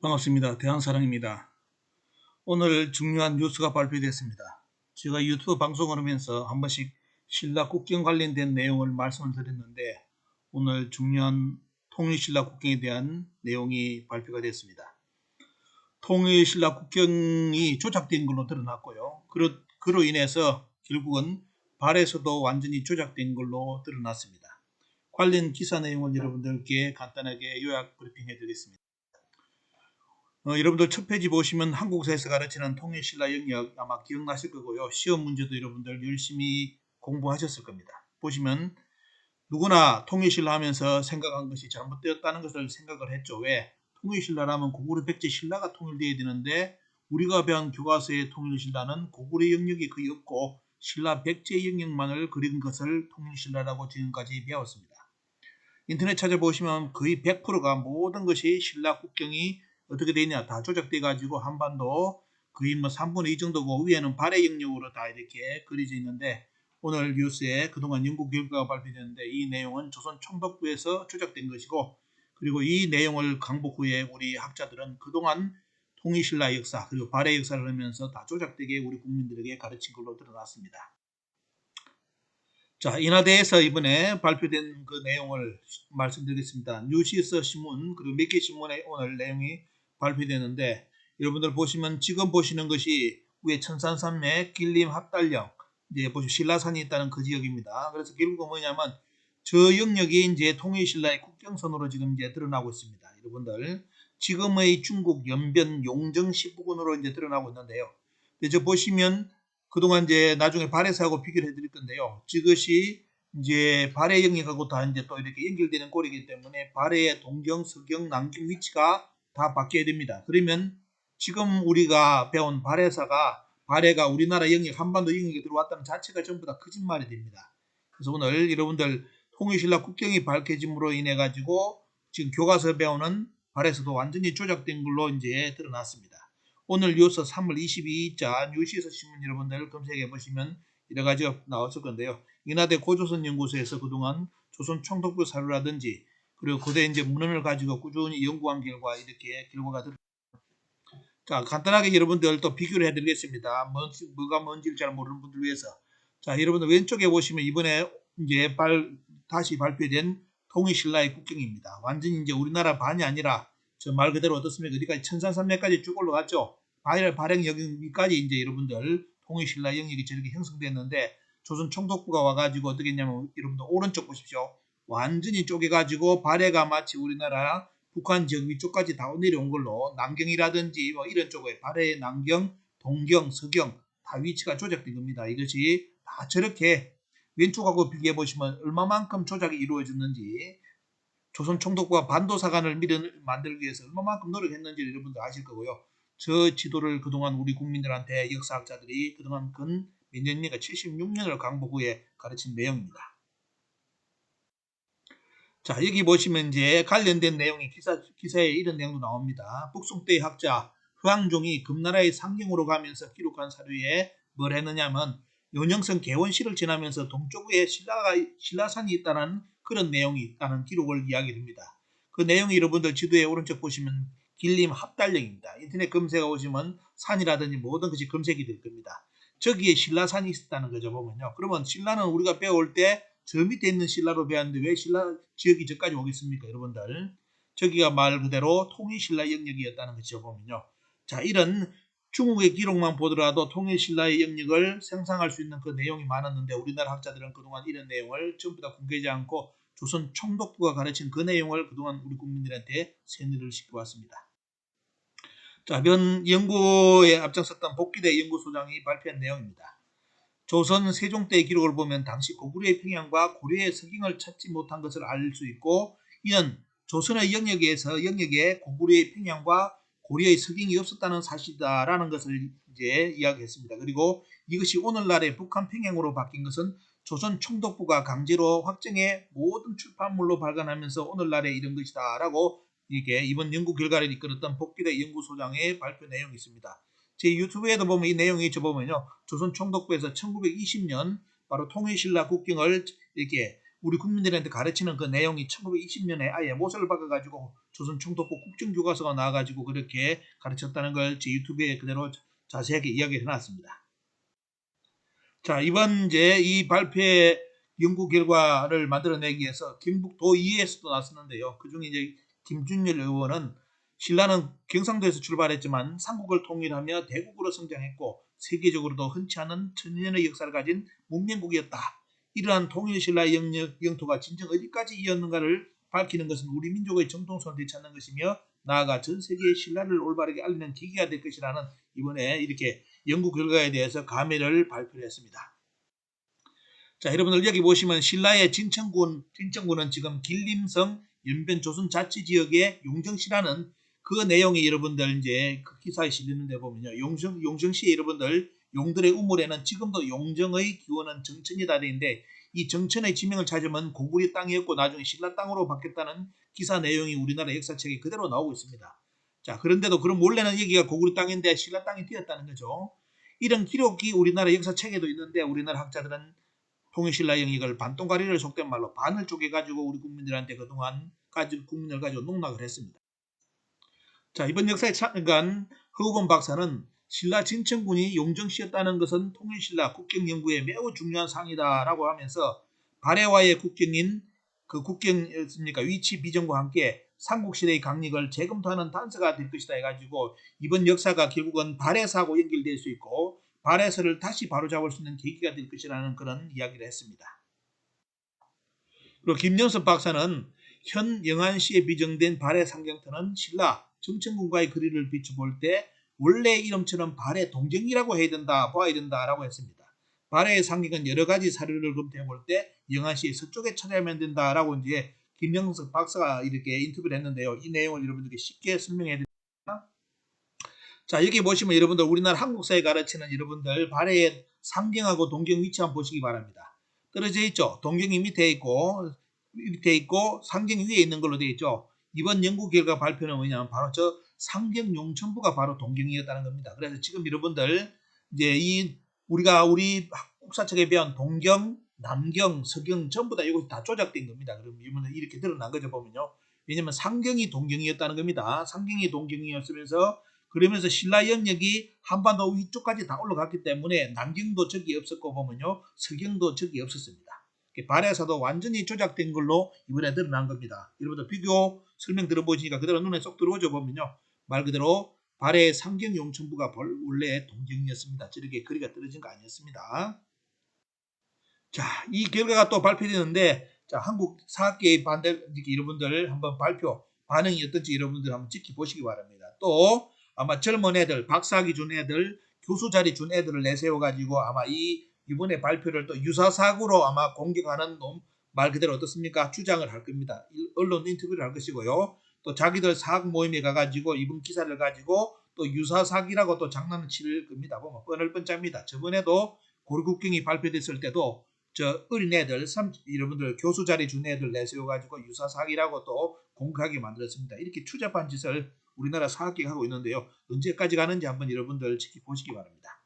반갑습니다. 대한사랑입니다. 오늘 중요한 뉴스가 발표됐습니다. 제가 유튜브 방송을 하면서 한 번씩 신라 국경 관련된 내용을 말씀을 드렸는데 오늘 중요한 통일신라 국경에 대한 내용이 발표가 됐습니다. 통일신라 국경이 조작된 걸로 드러났고요. 그로, 그로 인해서 결국은 발에서도 완전히 조작된 걸로 드러났습니다. 관련 기사 내용을 여러분들께 간단하게 요약 브리핑해 드리겠습니다. 어, 여러분들 첫 페이지 보시면 한국사에서 가르치는 통일신라 영역 아마 기억나실 거고요. 시험 문제도 여러분들 열심히 공부하셨을 겁니다. 보시면 누구나 통일신라 하면서 생각한 것이 잘못되었다는 것을 생각을 했죠. 왜? 통일신라라면 고구려 백제 신라가 통일되어야 되는데 우리가 배운 교과서의 통일신라는 고구려 영역이 거의 없고 신라 백제 영역만을 그린 것을 통일신라라고 지금까지 배웠습니다. 인터넷 찾아보시면 거의 100%가 모든 것이 신라 국경이 어떻게 되냐 다 조작돼 가지고 한반도 거의 뭐 3분의 2 정도고 위에는 발해 영역으로 다 이렇게 그려져 있는데 오늘 뉴스에 그동안 연구 결과가 발표됐는데 이 내용은 조선 총독부에서 조작된 것이고 그리고 이 내용을 강복 후에 우리 학자들은 그동안 통일신라 역사 그리고 발해 역사를 하면서 다 조작되게 우리 국민들에게 가르친 걸로 드러났습니다. 자, 인하대에서 이번에 발표된 그 내용을 말씀드리겠습니다. 뉴시스 신문 그리고 몇개 신문에 오늘 내용이 발표되는데 여러분들 보시면 지금 보시는 것이 위에 천산산맥 길림 합달령 이제 보시면 신라산이 있다는 그 지역입니다. 그래서 결국은 뭐냐면 저 영역이 이제 통일신라의 국경선으로 지금 이제 드러나고 있습니다. 여러분들 지금의 중국 연변 용정시 부근으로 이제 드러나고 있는데요. 이제 보시면 그동안 이제 나중에 발해사하고 비교를 해드릴 건데요. 이것이 이제 발해 영역하고 다 이제 또 이렇게 연결되는 꼴이기 때문에 발해의 동경, 서경, 남경 위치가 다 바뀌어야 됩니다. 그러면 지금 우리가 배운 발해사가 발해가 우리나라 영역 한반도 영역에 들어왔다는 자체가 전부 다 거짓말이 됩니다. 그래서 오늘 여러분들 통일신라 국경이 밝혀짐으로 인해 가지고 지금 교과서 배우는 발에서도 완전히 조작된 걸로 이제 드러났습니다. 오늘 뉴스 3월 22일자 뉴시스 신문 여러분들 검색해 보시면 여러 가지가 나왔을 건데요. 인하대 고조선 연구소에서 그동안 조선 총독부 사료라든지 그리고 그대 이제 문헌을 가지고 꾸준히 연구한 결과 이렇게 결과가 들. 자 간단하게 여러분들 또 비교를 해드리겠습니다. 뭔, 뭐가 뭔지를 잘 모르는 분들 위해서. 자 여러분들 왼쪽에 보시면 이번에 이제 발 다시 발표된 통일신라의 국경입니다. 완전히 이제 우리나라 반이 아니라 저 말 그대로 어떻습니까? 어디까지 천산산맥까지 쭉 올라갔죠. 발열 발행 여기까지 이제 여러분들 통일신라 영역이 저렇게 형성됐는데 조선 총독부가 와가지고 어떻게 했냐면 여러분들 오른쪽 보십시오. 완전히 쪼개가지고 발해가 마치 우리나라 북한 지역 위쪽까지 다 내려온 걸로 남경이라든지 뭐 이런 쪽에 발해의 남경, 동경, 서경 다 위치가 조작된 겁니다. 이것이 다 저렇게 왼쪽하고 비교해 보시면 얼마만큼 조작이 이루어졌는지 조선 총독부가 반도사관을 만들기 위해서 얼마만큼 노력했는지 여러분들 아실 거고요. 저 지도를 그동안 우리 국민들한테 역사학자들이 그동안 근몇 년입니까? 76년을 강복 후에 가르친 내용입니다. 자, 여기 보시면 이제 관련된 내용이 기사, 기사에 이런 내용도 나옵니다. 북송대의 학자 후항종이 금나라의 상경으로 가면서 기록한 사료에 뭘 했느냐면 연영성 개원시를 지나면서 동쪽에 신라가, 신라산이 있다는 그런 내용이 있다는 기록을 이야기합니다. 그 내용이 여러분들 지도에 오른쪽 보시면 길림 합달령입니다. 인터넷 검색해 오시면 산이라든지 모든 것이 검색이 될 겁니다. 저기에 신라산이 있었다는 거죠, 보면요. 그러면 신라는 우리가 배울 때 저 밑에 있는 신라로 배웠는데 왜 신라 지역이 저까지 오겠습니까, 여러분들? 저기가 말 그대로 통일신라 영역이었다는 것이죠, 보면요. 자, 이런 중국의 기록만 보더라도 통일신라의 영역을 생성할 수 있는 그 내용이 많았는데 우리나라 학자들은 그동안 이런 내용을 전부 다 공개하지 않고 조선 총독부가 가르친 그 내용을 그동안 우리 국민들한테 세뇌를 시켜왔습니다. 자, 변 연구에 앞장섰던 복기대 연구소장이 발표한 내용입니다. 조선 세종 때의 기록을 보면 당시 고구려의 평양과 고려의 서경을 찾지 못한 것을 알 수 있고 이는 조선의 영역에서 영역에 고구려의 평양과 고려의 서경이 없었다는 사실이다라는 것을 이제 이야기했습니다. 그리고 이것이 오늘날의 북한 평양으로 바뀐 것은 조선 총독부가 강제로 확정해 모든 출판물로 발간하면서 오늘날에 이런 것이다라고 이게 이번 연구 결과를 이끌었던 복기대 연구소장의 발표 내용이 있습니다. 제 유튜브에도 보면 이 내용이 저 보면요. 조선 총독부에서 1920년 바로 통일신라 국경을 이렇게 우리 국민들한테 가르치는 그 내용이 1920년에 아예 못을 박아가지고 조선 총독부 국정교과서가 나와가지고 그렇게 가르쳤다는 걸 제 유튜브에 그대로 자세하게 이야기해 놨습니다. 자, 이번 이제 이 발표의 연구 결과를 만들어내기 위해서 경북도 2에서도 나섰는데요. 그 중에 이제 김준열 의원은 신라는 경상도에서 출발했지만 삼국을 통일하며 대국으로 성장했고 세계적으로도 흔치 않은 천년의 역사를 가진 문명국이었다. 이러한 통일 신라의 영역, 영토가 진정 어디까지 이었는가를 밝히는 것은 우리 민족의 정통성을 되찾는 것이며 나아가 전 세계의 신라를 올바르게 알리는 계기가 될 것이라는 이번에 이렇게 연구 결과에 대해서 감회를 발표했습니다. 자, 여러분들 여기 보시면 신라의 진천군, 진천군은 지금 길림성 연변 조선 자치 지역의 용정시라는 그 내용이 여러분들 이제 그 기사에 실리는데 보면요. 용정, 용정시에 여러분들 용들의 우물에는 지금도 용정의 기원은 정천이다 되는데 이 정천의 지명을 찾으면 고구리 땅이었고 나중에 신라 땅으로 바뀌었다는 기사 내용이 우리나라 역사책에 그대로 나오고 있습니다. 자, 그런데도 그럼 원래는 여기가 고구리 땅인데 신라 땅이 되었다는 거죠. 이런 기록이 우리나라 역사책에도 있는데 우리나라 학자들은 통일신라 영역을 반동가리를 속된 말로 반을 쪼개가지고 우리 국민들한테 그동안 가지고 국민을 가지고 농락을 했습니다. 자 이번 역사에 참여한 허우범 박사는 신라 진천군이 용정시였다는 것은 통일신라 국경연구에 매우 중요한 사항이다라고 하면서 발해와의 국경인 그 국경이었습니까 위치 비전과 함께 삼국시대의 강력을 재검토하는 단서가 될 것이다 해가지고 이번 역사가 결국은 발해사하고 연결될 수 있고 발해서를 다시 바로잡을 수 있는 계기가 될 것이라는 그런 이야기를 했습니다. 그리고 김영섭 박사는 현 영안시에 비정된 발해 상경터는 신라 정천군과의 거리를 비춰볼 때 원래 이름처럼 발해 동정이라고 해야 된다, 봐야 된다라고 했습니다. 발해의 상경은 여러 가지 사료를 검토해 볼 때 영안시의 서쪽에 찾아야만 된다라고 이제 김영석 박사가 이렇게 인터뷰를 했는데요. 이 내용을 여러분들께 쉽게 설명해 드립니다. 자, 여기 보시면 여러분들 우리나라 한국사에 가르치는 여러분들 발해의 상경하고 동경 위치 한번 보시기 바랍니다. 떨어져 있죠. 동경이 밑에 있고 밑에 있고 상경이 위에 있는 걸로 되어 있죠. 이번 연구 결과 발표는 뭐냐면 바로 저 상경 용천부가 바로 동경이었다는 겁니다. 그래서 지금 여러분들 이제 이 우리가 우리 국사책에 배운 동경, 남경, 서경 전부 다 이것이 다 조작된 겁니다. 그럼 이분은 이렇게 드러난 거죠 보면요. 왜냐면 상경이 동경이었다는 겁니다. 상경이 동경이었으면서 그러면서 신라 영역이 한반도 위쪽까지 다 올라갔기 때문에 남경도 적이 없었고 보면요. 서경도 적이 없었습니다. 발해사도 완전히 조작된 걸로 이번에 드러난 겁니다. 여러분들 비교 설명 들어보시니까 그대로 눈에 쏙 들어오죠 보면요. 말 그대로 발해 상경 용천부가 원래 동경이었습니다. 저렇게 거리가 떨어진 거 아니었습니다. 자, 이 결과가 또 발표되는데 자, 한국 사학계의 반대 여러분들 한번 발표 반응이 어떤지 여러분들 한번 지켜보시기 바랍니다. 또 아마 젊은 애들, 박사학위 준 애들, 교수 자리 준 애들을 내세워 가지고 아마 이 이번에 발표를 또 유사사고로 아마 공격하는 놈 말 그대로 어떻습니까? 주장을 할 겁니다. 언론 인터뷰를 할 것이고요. 또 자기들 사학 모임에 가가지고 이번 기사를 가지고 또 유사사기라고 또 장난을 칠 겁니다. 보면 뻔할 뻔짜입니다. 저번에도 고리국경이 발표됐을 때도 저 어린애들, 여러분들 교수 자리 준 애들 내세워가지고 유사사기라고 또 공격하게 만들었습니다. 이렇게 추잡한 짓을 우리나라 사학계가 하고 있는데요. 언제까지 가는지 한번 여러분들 지켜보시기 바랍니다.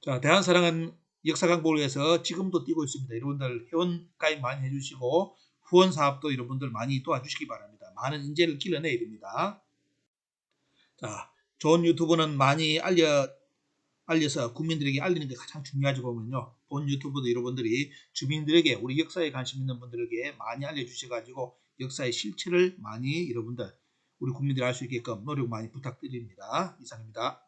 자, 대한사랑은 역사 강복을 위해서 지금도 뛰고 있습니다. 여러분들 회원 가입 많이 해주시고 후원 사업도 여러분들 많이 도와주시기 바랍니다. 많은 인재를 길러내야 됩니다. 자, 좋은 유튜브는 많이 알려 알려서 국민들에게 알리는 게 가장 중요하죠 보면요. 본 유튜브도 여러분들이 주민들에게 우리 역사에 관심 있는 분들에게 많이 알려주셔가지고 역사의 실체를 많이 여러분들 우리 국민들이 알 수 있게끔 노력 많이 부탁드립니다. 이상입니다.